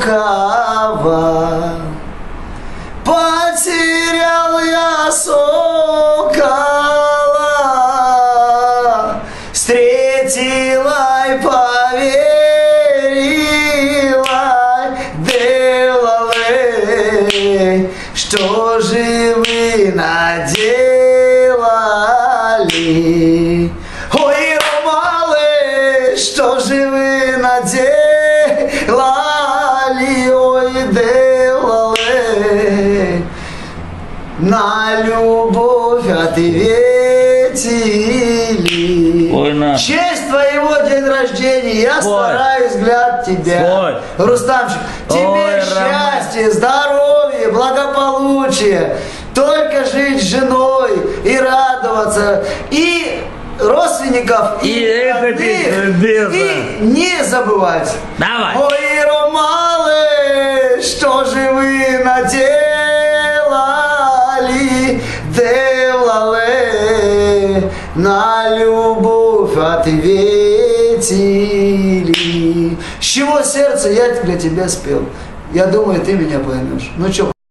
лукава. Потерял я сокола, встретила и поверила, делали, что же вы наделали. Ой, Ромалы, что же вы наделали, ой, делали. На любовь ответили. Ой, на. Честь твоего день рождения я Спой. стараюсь взгляд тебя. Рустамчик, тебе Ой, счастье, здоровье, благополучие. Только жить с женой и радоваться. И родственников, и, И родных, и не забывать. Давай. Ой, делали, на любовь ответили. С чего сердце я для тебя спел? Я думаю, ты меня поймешь. Ну что,